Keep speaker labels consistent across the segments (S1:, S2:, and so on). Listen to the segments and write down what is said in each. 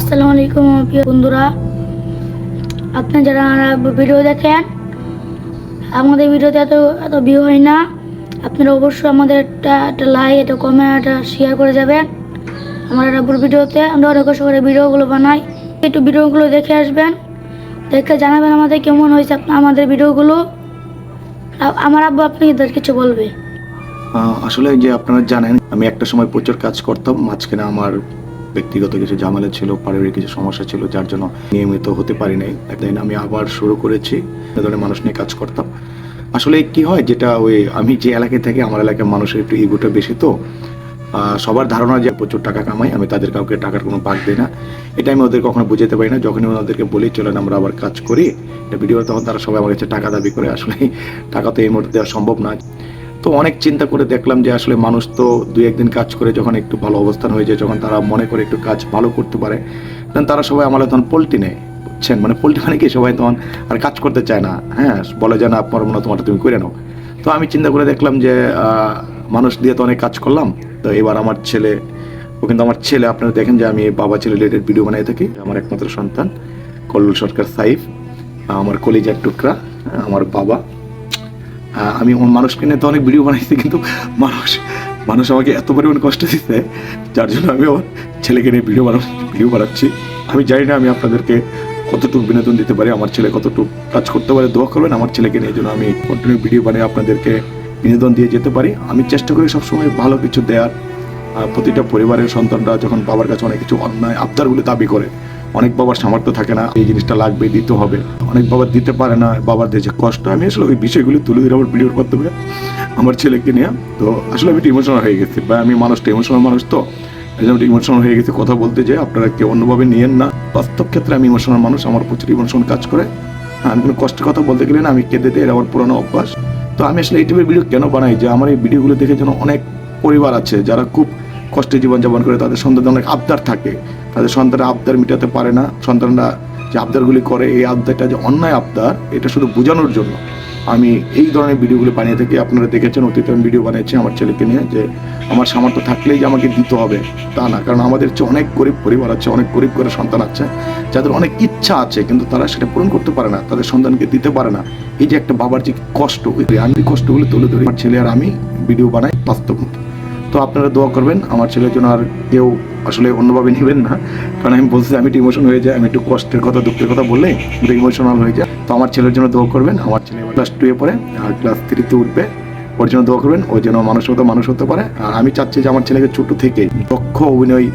S1: আসসালামু আলাইকুম বন্ধুরা। আপনি যারা ভিডিও দেখেন, আমাদের ভিডিওতে এত এত ভিউ হয় না। আপনারা অবশ্যই আমাদের একটা একটা লাইক একটা কমেন্ট একটা শেয়ার করে যাবেন। আমার আব্বুর ভিডিওতে, আমরা অনেক করে ভিডিওগুলো বানাই। একটু ভিডিওগুলো দেখে আসবেন। দেখে জানাবেন আমাদের কেমন হয়েছে আপনা- আমাদের ভিডিওগুলো। আমার আব্বু আপনাদের কিছু বলবে।
S2: আসলে যে আপনারা জানেন, আমি একটা সময় প্রচুর কাজ করতাম। মাঝখানে আমার ব্যক্তিগত কিছু ঝামেলা ছিল, পারিবারিক কিছু সমস্যা ছিল, যার জন্য নিয়মিত হতে পারি নাই একদিন আমি আবার শুরু করেছি ধরনের মানুষ নিয়ে কাজ করতাম। আসলে কি হয়, যেটা ওই আমি যে এলাকায় থাকি, আমার এলাকার মানুষের একটু ইগোটা বেশি তো সবার ধারণা যে প্রচুর টাকা কামাই, আমি তাদের কাউকে টাকার কোনো ভাগ দিই না। এটা আমি ওদের কখনো বুঝাতে পারি না। যখনই ওদেরকে বলি, চলেন আমরা আবার কাজ করি। এটা ভিডিও তখন তারা সবাই আমার কাছে টাকা দাবি করে। আসলে টাকা তো এই মুহূর্তে দেওয়া সম্ভব না। তো অনেক চিন্তা করে দেখলাম যে আসলে মানুষ তো দুই একদিন কাজ করে যখন একটু ভালো অবস্থান হয়ে যায়, যখন তারা মনে করে একটু কাজ ভালো করতে পারে তখন তারা সবাই আমার তখন পোল্ট্রি নেয়, বুঝছেন? মানে পোল্ট্রি মানে কি? সবাই তখন আর কাজ করতে চায় না হ্যাঁ? বলে যে না পারব না তোমারটা তুমি করে নাও। তো আমি চিন্তা করে দেখলাম যে মানুষ দিয়ে তো অনেক কাজ করলাম। তো এবার আমার ছেলে, ও কিন্তু আমার ছেলে, আপনারা দেখেন যে আমি বাবা ছেলে রিলেটেড ভিডিও বানিয়ে থাকি। আমার একমাত্র সন্তান, কল্লুল সরকার সাইফ, আমার কলিজার টুকরা আমার বাবা। আমি মানুষকে নিয়ে তো অনেক ভিডিও বানাইছি, কিন্তু মানুষ মানুষ আমাকে এত পরিমাণ কষ্ট দিচ্ছে যার জন্য আমি আমার ছেলেকে নিয়ে ভিডিও বানা ভিডিও বানাচ্ছি। আমি জানি না আমি আপনাদেরকে কতটুকু বিনোদন দিতে পারি, আমার ছেলে কতটুকু কাজ করতে পারে, দোয়া করবেন আমার ছেলেকে নিয়ে জন্য আমি কন্টিনিউ ভিডিও বানিয়ে আপনাদেরকে বিনোদন দিয়ে যেতে পারি। আমি চেষ্টা করি সবসময় ভালো কিছু দেওয়ার প্রতিটা পরিবারের সন্তানরা যখন বাবার কাছে অনেক কিছু অন্যায়, আবদারগুলি দাবি করে অনেক বাবার সামর্থ্য থাকে না এই জিনিসটা লাগবে দিতে হবে। অনেক বাবা দিতে পারে না বাবার যে কষ্ট আমি আসলে ওই বিষয়গুলি তুলে ধরে আমার ভিডিওর মাধ্যমে আমার ছেলেকে নিয়ে। তো আসলে আমি ইমোশনাল হয়ে গেছি বা আমি মানুষটা ইমোশনাল মানুষ তো ইমোশনাল হয়ে গেছে। কথা বলতে যে আপনারা কেউ অন্যভাবে নিয়েন না। বাস্তব ক্ষেত্রে আমি ইমোশনাল মানুষ আমার প্রচুর ইমোশনাল কাজ করে। হ্যাঁ, আমি কোনো কষ্টের কথা বলতে গেলে না আমি কেঁদে দিই আমার পুরোনো অভ্যাস। তো আমি আসলে এই টাইপের ভিডিও কেন বানাই? যে আমার এই ভিডিওগুলো দেখে যেন অনেক পরিবার আছে যারা খুব কষ্টে জীবনযাপন করে তাদের সন্তানদের অনেক আবদার থাকে। তাদের সন্তানরা আবদার মেটাতে পারে না। সন্তানরা যে আবদারগুলি করে, এই আবদারটা যে অন্যায় আবদার, এটা শুধু বোঝানোর জন্য। আমি এই ধরনের ভিডিওগুলো বানিয়ে থাকি। আপনারা দেখেছেন, অতীতে আমি ভিডিও বানিয়েছি আমার ছেলেকে নিয়ে যে আমার সামর্থ্য থাকলেই যে আমাকে দিতে হবে, তা না। কারণ আমাদের চেয়ে অনেক গরিব পরিবার আছে, অনেক গরিব করে সন্তান আছে, যাদের অনেক ইচ্ছা আছে, কিন্তু তারা সেটা পূরণ করতে পারে না, তাদের সন্তানকে দিতে পারে না। এই যে একটা বাবার যে কষ্ট আমি কষ্টগুলো তুলে ধরি। আমার ছেলে আর আমি ভিডিও বানাই বাস্তব তো আপনারা দোয়া করবেন, আমার ছেলের জন্য আর কেউ আসলে অন্যভাবে নেবেন না। কারণ আমি বলছি আমি একটু ইমোশন হয়ে যায় আমি একটু কষ্টের কথা, দুঃখের কথা বললে একটু ইমোশনাল হয়ে যায় তো আমার ছেলের জন্য দোয়া করবেন, আমার ছেলে ক্লাস টুয়ে পড়ে, আর ক্লাস থ্রিতে উঠবে। ওর জন্য দোয়া করবেন, ওই জন্য মানুষ মতো মানুষ হতে পারে। আর আমি চাচ্ছি যে আমার ছেলেকে ছোট থেকে দক্ষ অভিনয়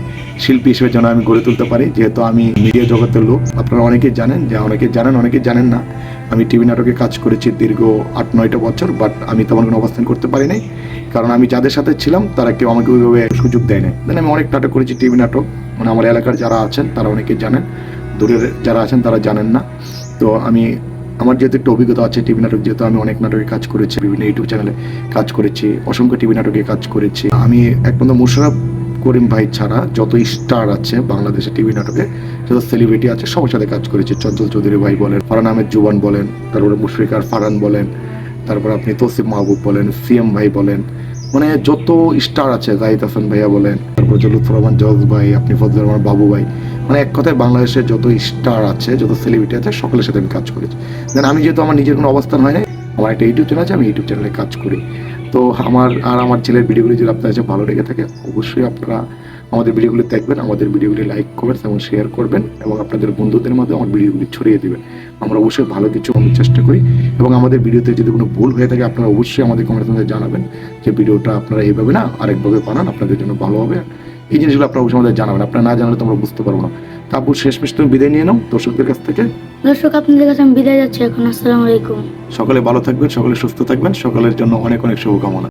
S2: শিল্পী হিসেবে যেন আমি গড়ে তুলতে পারি, যেহেতু আমি মিডিয়া জগতের লোক। আপনারা অনেকেই জানেন, যে অনেকে জানেন অনেকে জানেন না। আমি টিভি নাটকে কাজ করেছি দীর্ঘ আট, নয়টা বছর, বাট আমি তেমন কোনো অবস্থান করতে পারি নাই। কারণ আমি যাদের সাথে ছিলাম, তারা কেউ আমাকে ওইভাবে সুযোগ দেয় নাই। দেন আমি অনেক নাটক করেছি টিভি নাটক। মানে আমার এলাকার যারা আছেন, তারা অনেকে জানেন। দূরের যারা আছেন, তারা জানেন না। তো আমি আমার যেহেতু একটু অভিজ্ঞতা আছে টিভি নাটক, যেহেতু আমি অনেক নাটকে কাজ করেছি, বিভিন্ন ইউটিউব চ্যানেলে কাজ করেছি, অসংখ্য টিভি নাটকে কাজ করেছি। আমি একমাত্র মুশারফ করিম ভাই ছাড়া যত স্টার আছে বাংলাদেশে টিভি নাটকে, যত সেলিব্রিটি আছে, সবার সাথে কাজ করেছি। চঞ্চল চৌধুরী ভাই বলেন ফারান আহমেদ জুবান বলেন, তারপরে মুশফিকার ফারান বলেন, তারপর আপনি তসিফ মাহবুব বলেন, সিএম ভাই বলেন মানে যত স্টার আছে, জাহিদ হাসান ভাইয়া বলেন, তারপর লুৎফর রহমান, জজ ভাই, আপনি ফজল রহমান বাবু ভাই মানে এক কথায় বাংলাদেশের যত স্টার আছে, যত সেলিব্রিটি আছে, সকলের সাথে আমি কাজ করেছি। দেন আমি যেহেতু আমার নিজের কোনো অবস্থান হয় না আমার একটা ইউটিউব চ্যানেল আছে, আমি ইউটিউব চ্যানেলে কাজ করি। তো আমার আর আমার ছেলের ভিডিওগুলি যদি আপনার কাছে ভালো লেগে থাকে, অবশ্যই আপনারা আমাদের ভিডিওগুলি দেখবেন, আমাদের ভিডিওগুলি লাইক করবেন এবং শেয়ার করবেন এবং আপনাদের বন্ধুদের মধ্যে আমার ভিডিওগুলি ছড়িয়ে দেবেন। আমরা অবশ্যই ভালো কিছু আমি চেষ্টা করি এবং আমাদের ভিডিওতে যদি কোনো ভুল হয়ে থাকে, আপনারা অবশ্যই আমাদের কমেন্টের মধ্যে জানাবেন যে ভিডিওটা আপনারা এইভাবে না আরেকভাবে বানান, আপনাদের জন্য ভালো হবে। এই জিনিসগুলো আপনারা অবশ্যই আমাদের জানাবেন। আপনারা না জানালে তো আমরা বুঝতে পারব না। তারপর শেষমেশ তুমি বিদায় নিয়ে নাও দর্শকদের কাছ থেকে।
S1: দর্শক আপনাদের কাছে আমি বিদায় যাচ্ছি। এখন আসসালামু আলাইকুম।
S2: সকলে ভালো থাকবেন সকলে সুস্থ থাকবেন সকলের জন্য অনেক অনেক শুভকামনা।